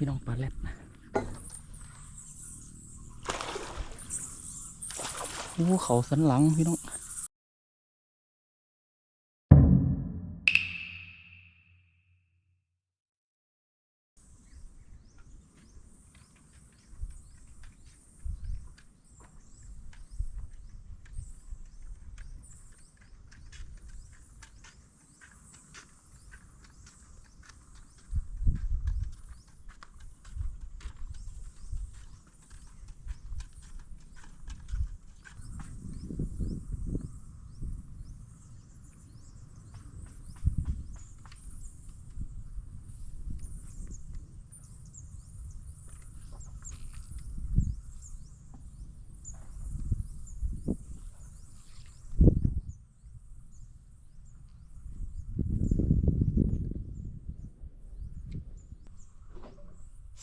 พี่น้องปลาแรดโอ้เขาสันหลังพี่น้อง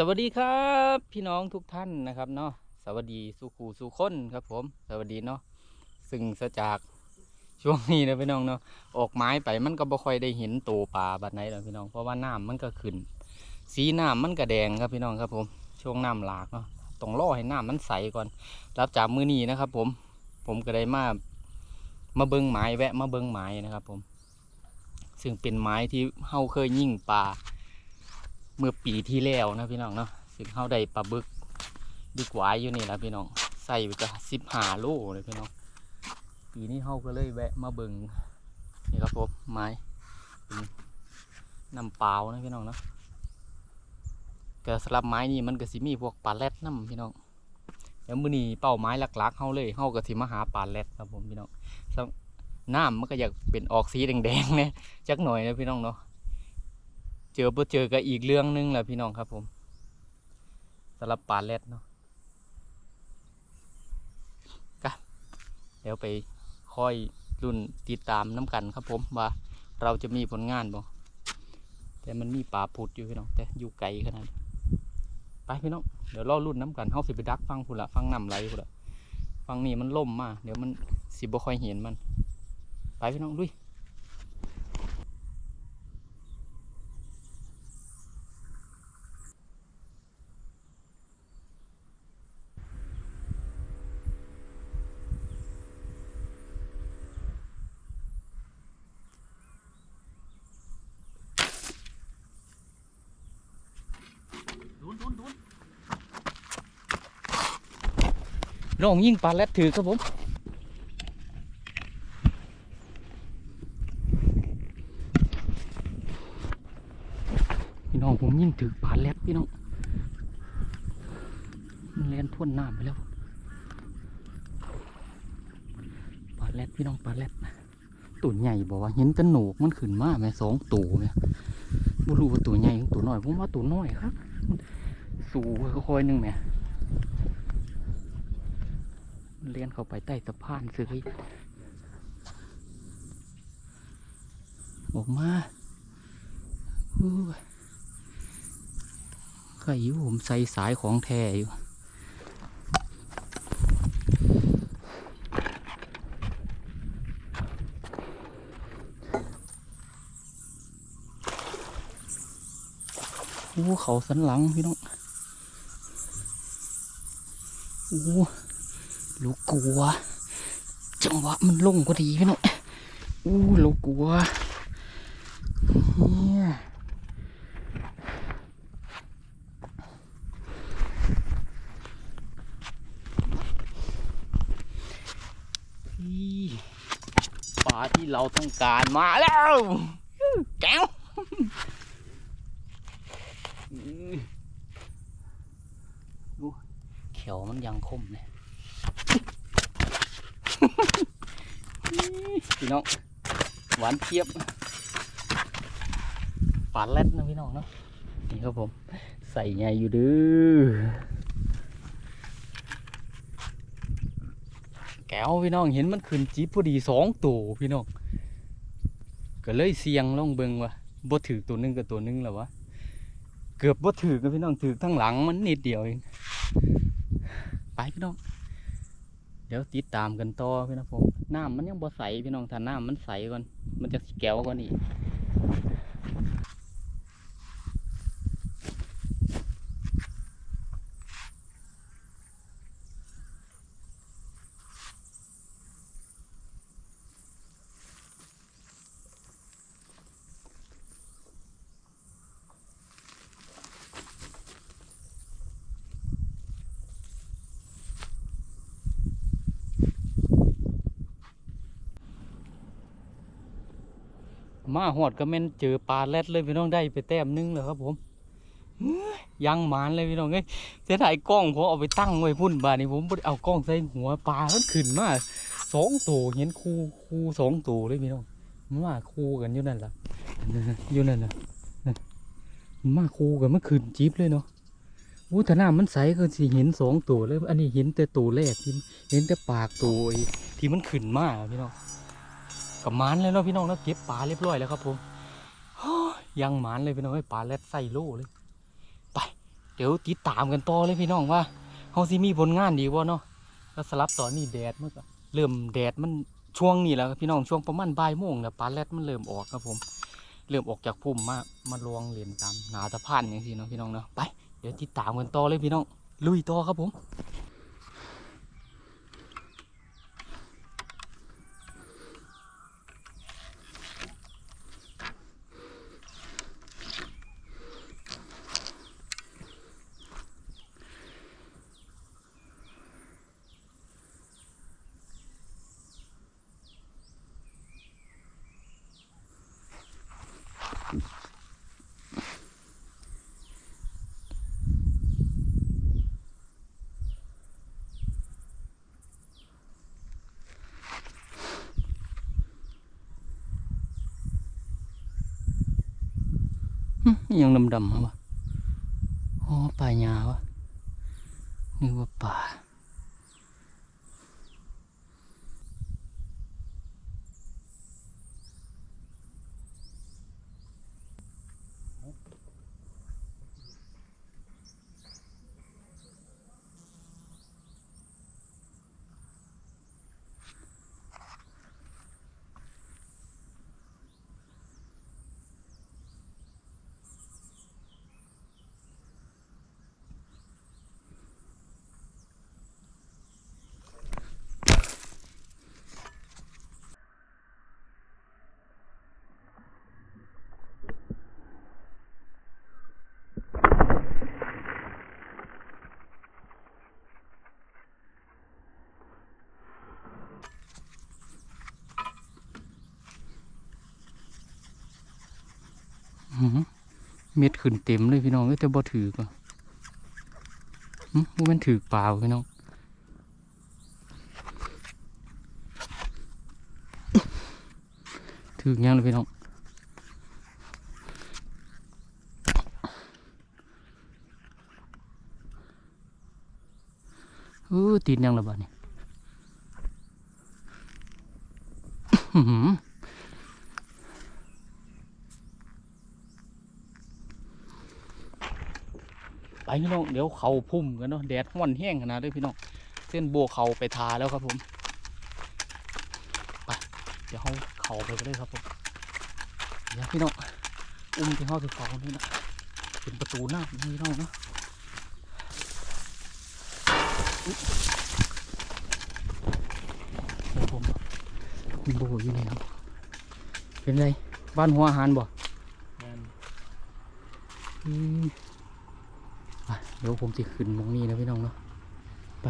สวัสดีครับพี่น้องทุกท่านนะครับเนาะสวัสดีสุขูสุคนครับผม สวัสดีเนาะซึ่งสจากช่วงนี้นะพี่น้องเนาะออกไม้ไปมันก็บ่ค่อยได้เห็นตัวปลาบัดไหนหรอกพี่น้องเพราะว่าน้ำมันก็ขึ้น สีน้ำมันก็แดงครับพี่น้องครับผม ช่วงน้ำหลากเนาะต้องรอให้น้ำมันใสก่อนรับจากมือนี้นะครับ ผมผมก็ได้มามาเบิ้งไม้แวะมาเบิ้งไม้นะครับ ผม ซึ่งเป็นไม้ที่เฮาเคยยิ่งปลา เมื่อปีที่แล้วนะพี่น้องเนาะซึ่งเขาได้ปลาบึกดีกว่าอยู่นี่นะพี่น้องใส่ไปจะสิบห้าโลเลยพี่น้องปีนี้เขาก็เลยแวะมาเบิงนี่ครับผมไม้เป็นน้ำเปล่านะพี่น้องเนาะก็สำหรับไม้นี่มันก็สิมีพวกปลาแรดน้ำพี่น้องแล้วมือนี้เป้าไม้หลักๆเขาเลยเขาก็สิมาหาปลาแรดครับผมพี่น้องซึ่งน้ำมันก็อยากเป็นออกสีแดงๆเนี่ยจักหน่อยนะพี่น้องเนาะ เจอบ่เจอก็อีกเรื่องหนึงแหละพี่น้องครับผมสำหรับปลาแรดเนาะกะเดี๋ยวไปค่อยรุ่นติดตามน้ำกันครับผมว่าเราจะมีผลงานบ่แต่มันมีป่าผุดอยู่พี่น้องแต่อยู่ไกลขนาดไปพี่น้องเดี๋ยวรอรุ่นน้ำกันเฮาสิไปดักฟังพุ่นละฟังน้ำไหลพุ่นละฟังนี่มันล่มมาเดี๋ยวมันสิบ่ค่อยเห็นมัน ไปพี่น้องลุย ดุนดุนดุน น้องยิ่งปลาแรดถือครับผมพี่น้องผมยิ่งถือปลาแรดพี่น้องมันเล่นพ่นน้ำไปแล้วปลาแรดพี่น้องปลาแรดตัวใหญ่บอกว่าเห็นแตะหนูกมันขึ้นมาแม่สองตัวเนี่ยไม่รู้ว่าตัวใหญ่ตัวน้อยผมว่าตัวน้อยครับ สูค่อยๆหนึงแหม่ เลี้ยนเข้าไปใต้สะพานซื้อออกมาอู้ยใครอยู่ผมใส่สายของแท้อยู่โอ้เขาสันหลังพี่น้อง โอ้ ลูกกลัว จังหวะมันลงพอดีพี่น้องโอ้ลูกกลัวเนี่ยปลาที่เราต้องการมาแล้วแก้วดูเขียวมันยังคมเลย พี่น้องหวานเทียบปลาแรดนะพี่น้องเนาะนี่ครับผมใส่ไงอยู่ดื้อแก้วพี่น้องเห็นมันขึ้นจีบพอดีสองตัวพี่น้องก็เลยเสียงลองเบิงว่าบ่ถือตัวหนึงกับตัวหนึงแล้ววะเกือบบ่ถือกันพี่น้องถือทั้งหลังมันนิดเดียวเองไปพี่น้อง เดี๋ยวติดตามกันต่อพี่น้องผมน้ำมันยังบ่ใสพี่น้องถ้าน้ำมันใสก่อนมันจะแก้วกว่านี้ มาหอดก็แม่นเจอปลาแรดเลยพี่น้องได้ไปแต้มนึงแล้วครับผมยังหมานเลยพี่น้องเอ้ยเสียดายกล้องผมเอาไปตั้งไว้พุ่นบาดนี้ผมเอากล้องใส่หัวปลามันขึ้นมาสองตัวเห็นคู่คู่สองตัวเลยพี่น้องมันมาคู่กันอยู่นั่นล่ะอยู่นั่นน่ะมันมาคู่กันมันขึ้นจิ๊บเลยเนาะอู้ถ้าน้ำมันใสก็สิเห็นสองตัวเลย อันนี้เห็นแต่ตัวแรกที่เห็นแต่ปากตัวที่มันขึ้นมาพี่น้อง กับมานเลยเนาะพี่น้องเนาะเก็บปลาเรียบร้อยแล้วครับผมยังหมานเลยพี่น้องปลาแรดใส่โล่เลย ไป เดี๋ยวติดตามกันต่อเลยพี่น้องว่าเฮาสิมีผลงานดีบ่เนาะแล้วสลับต่อนนี้แดดมันก็เริ่มแดดมันช่วงนี้แล้วพี่น้องช่วงประมาณบ่ายโมงแล้วปลาแรดมันเริ่มออกครับผม เริ่มออกจากพุ่มมามาลวงเหรียญตามหนาตะพานอย่างที่เนาะพี่น้องเนาะไปเดี๋ยวติดตามกันต่อเลยพี่น้องลุยต่อครับผม ยังดำๆวะอ๋อปลายาวะ เม็ดขึ้นเต็มเลยพี่น้องเอ้ยแต่บ่ถือกว่ะหึว่ามันถือเปล่าพี่น้องถือยังเลยพี่น้องเออตีนยังระบาดนี่อื้อหือ ไป พี่น้องเดี๋ยวเขาพุ่มกันเนาะแดดห้อนแห้งขนาดเลยพี่น้องเส้นโบวเขาไปทาแล้วครับผมไปเดี๋ยวเขาเขาไปกันเลยครับผมเดี๋ยวพี่น้องอุ้มที่เขาที่เขานี่นะเป็นประตูหน้านี่พี่น้องเนาะอุ๊ยเดี๋ยวผมมีโบอยู่นี่ครับเป็นไรบ้านหัวอาหารบ่อืมไป เดี๋ยวผมจะขึ้นมองนี้นะพี่น้องเนาะไป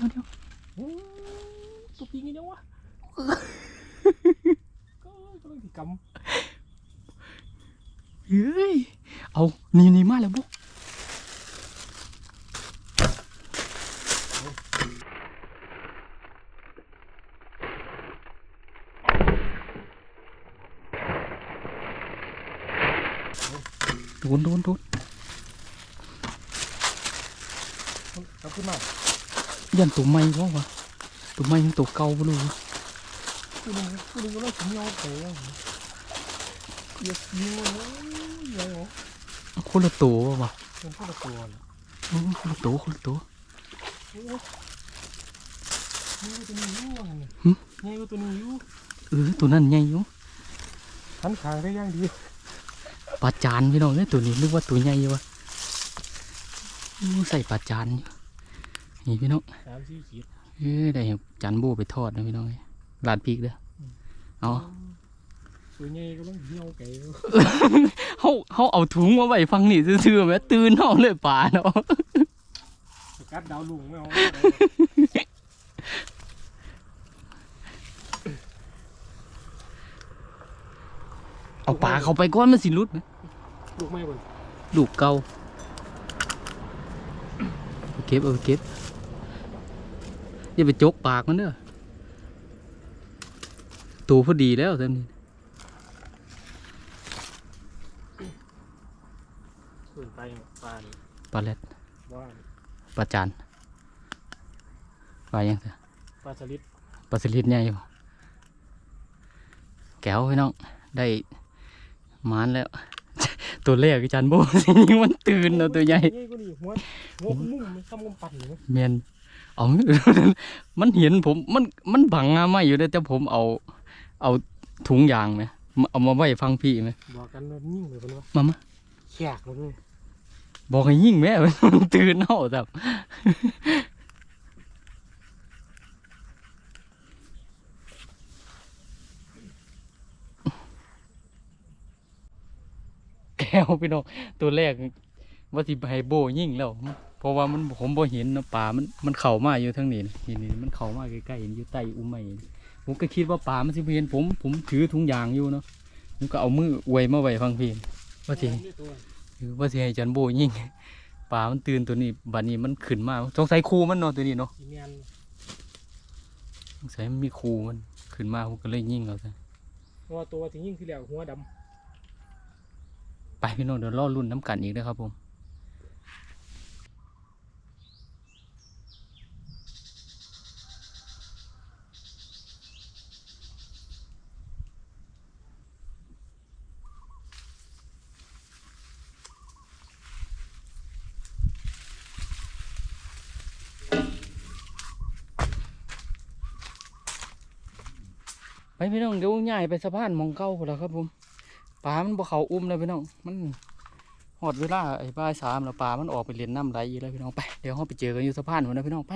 เดี๋ยวเดี๋ยวโอ้ตัวปีนี้เนี่ยวะก็กำลังติกรรมเฮ้ยเอานี่นี่มาแล้วบุ๊โดนโดนโดนเอาขึ้นมา ยันตัวใหม่เพราะวะตัวใหม่ตัวเก่าบ่รู้วะตัวนึงตัวนึงก็เลยถึงยาวแผลอย่ายิงมันะยังเหรอคนละตัววะมันก็ตะตัวน่ะอืมคนละตัวคนละตัวโอ้นี่ตัวนี้ยู่ว่างั้นน่ะหึนี่ก็ตัวนี้อยู่เออตัวนั้นใหญ่อยู่หันขางได้ย่างดีปลาจานพี่น้องเนี่ยตัวนี้นึกว่าตัวใหญ่วะใส่ปลาจานอยู่ นี่พี่น้องสามสี่ขีดเอ้ยได้จานโบไปทอดนะพี่น้องลาดพริกเด้อเอาตัวใหญ่ก็ต้องเหี่ยวไก่เฮาเฮาเอาถุงมาไว้ฟังนี่ซื่อๆแม่ตื่นเฮาเลยป่าเนาะสกัดดาวลุงไม่เอาเอาปลาเข้าไปก่อนมันสิหลุดไหมลูกไม่บ่นลูกเก่าเอาเก็บเอาเก็บ อย่าไปจกปากมันเด้อตัวพอดีแล้วตอนนี้ส่วนไปปลานี่ปลาแรดว่าปลาจานปลายังไงปลาสลิดปลาสลิดใหญ่บ่แก้วพี่น้องได้หมานแล้ว ตัวแรกอาจารย์โบยิงมันตื่นเนาะตัวใหญ่ใหญ่กว่านี้หัวหัวมุ้งมันทำกำปั่นอยู่นะเมียน เอามันเห็นผมมันมันบังงาไม่อยู่เด้อแต่ผมเอา เอาถุงยางไหมมาเอามาไว้ฟังพี่ไหมบอกกันว่ายิ่งเลยเป็นว่ามามาแขกเลยบอกให้ยิ่งแม่มันตื่นเนาะแบบแก้วพี่น้องตัวแรกว่าสิให้โบยิ่งแล้ว เพราะว่ามันผมบ่เห็นเนาะป่ามันมันเข้ามาอยู่ทั้งนี้นะนี่นี่มันเข้ามาใกล้ๆอยู่ใต้อุ้มไม้นี่ผมก็คิดว่าป่ามันสิบ่เห็นผมผมถือถุงยางอยู่เนาะผมก็เอามืออวยมาไว้ฟังพี่ว่าสิตัวคือว่าสิให้จันโบยิงป่ามันตื่นตัวนี้บัดนี้มันขึ้นมาสงสัยครูมันเนาะตัวนี้เนาะอีเมียนสงสัยมันมีครูมันขึ้นมาผมก็เลยยิงเอาซะเพราะว่าตัวที่ยิ่งที่แล้วหัวดไปพี่น้องเดี๋ยวรอรุ่นน้ำกันอีกนะครับผม ไปพี่น้องเดี๋ยวง่ายไปสะพานมองเก้าแล้วครับผมปลามันบ่เขาอุ้มเลยพี่น้อง มันหอดเวลาไอ้บ่ายสามแล้วปลามันออกไปเล่นน้ำไหลอยู่แล้วพี่น้องไป เดี๋ยวเราไปเจอกันอยู่สะพานหัวนะพี่น้องไป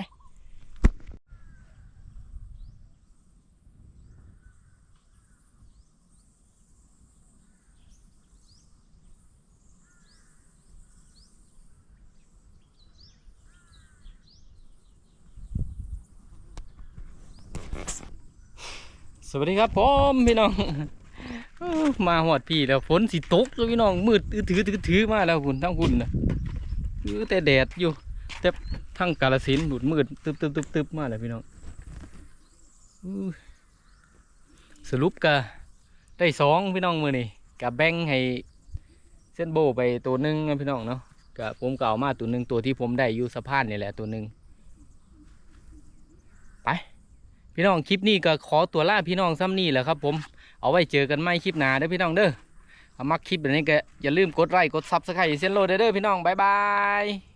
วัสดีครับผมพี่น้อง มาหอดพี่แล้วฝนสิตกแล้วพี่น้องมืดอื้อถือถือถือมาแล้วหุ่นทั้งหุ่นนะอื้อแต่แดดอยู่ แต่ทั้งกาลสินธุ์หุ่นมืดตึบตึบตึบตึบมาแล้วพี่น้องสรุปกะได้สองพี่น้องมือนี่กะแบงให้เส้นโบไปตัวหนึ่งนะพี่น้องเนาะกะผมเก่ามาตัวหนึ่งตัวที่ผมได้อยู่สะพานนี่แหละตัวหนึ่งไป พี่น้องคลิปนี้ก็ขอตัวลาพี่น้องซ้ำนี่แหละครับ ผมเอาไว้เจอกันใหม่คลิปหน้าเด้อพี่น้องเด้อถ้ามักคลิปแบบนี้ก็อย่าลืมกดไลค์กดซับสไครต์เส้นโลดเด้อพี่น้องบายบาย